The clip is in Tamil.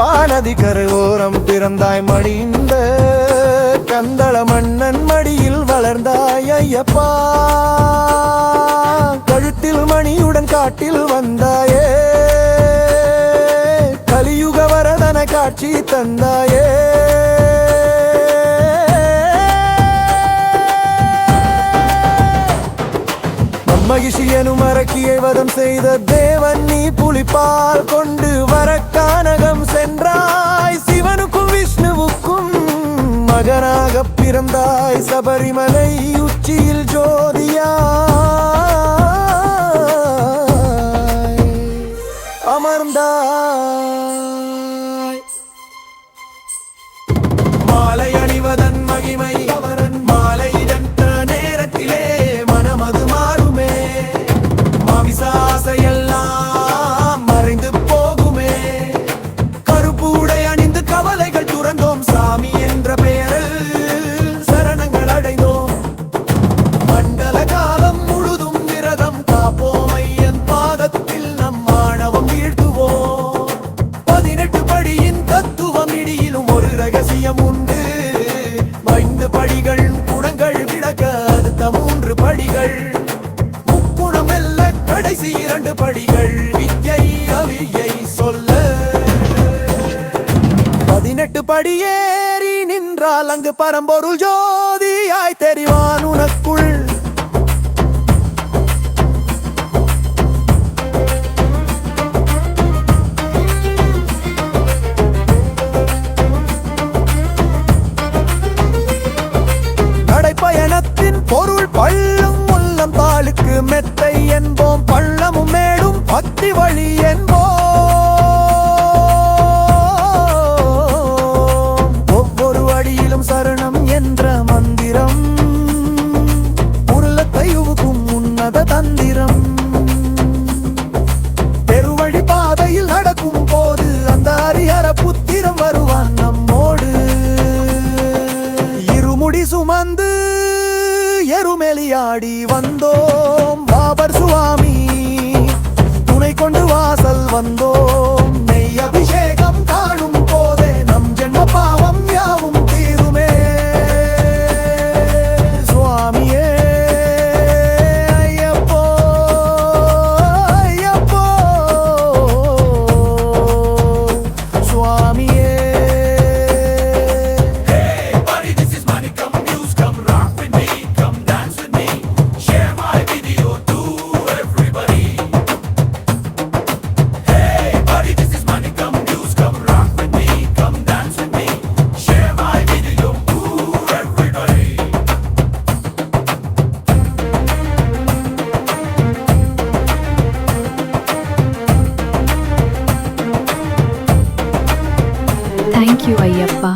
நதிக்கரை ஓரம் பிறந்தாய் மடிந்த கந்தள மன்னன் மடியில் வளர்ந்தாய் ஐயப்பா. கழுத்தில் மணியுடன் காட்டில் வந்தாயே. கலியுக வரதன காட்சி தந்தாய் மகிழ்ச்சி எனும் அரக்கியை வதம் செய்த தேவன் நீ புலிப்பால் கொண்டு வர கானகம் சென்றாய். சிவனுக்கும் விஷ்ணுவுக்கும் மகனாக பிறந்தாய். சபரிமலை உச்சியில் ஜோதியா அமர்ந்தாய். மாலை அணிவதன் மகிமை இரண்டு படிகள் விஜய் அவியை சொல்ல. பதினெட்டு படியேறி நின்றால் அங்கு பரம்பொருள் ஜோதியாய் தெரிவான் உனக்குள். நடைப்பயணத்தின் பொருள் பள்ளி மெத்தை என்போம் பள்ளமும் மேடும் பக்தி வழி என்போம். ஒவ்வொரு அடியிலும் சரணம் என்ற மந்திரம் உருளத்தை உவுக்கும் உன்னத தந்திரம். பெருவழி பாதையில் நடக்கும் போது அந்த ஹரிஹர புத்திரம் வருவான் நம்மோடு. இருமுடி சுமந்து எருமெலியாடி வந்தோ mami, yeah. தேங்க்யூ ஐயப்பா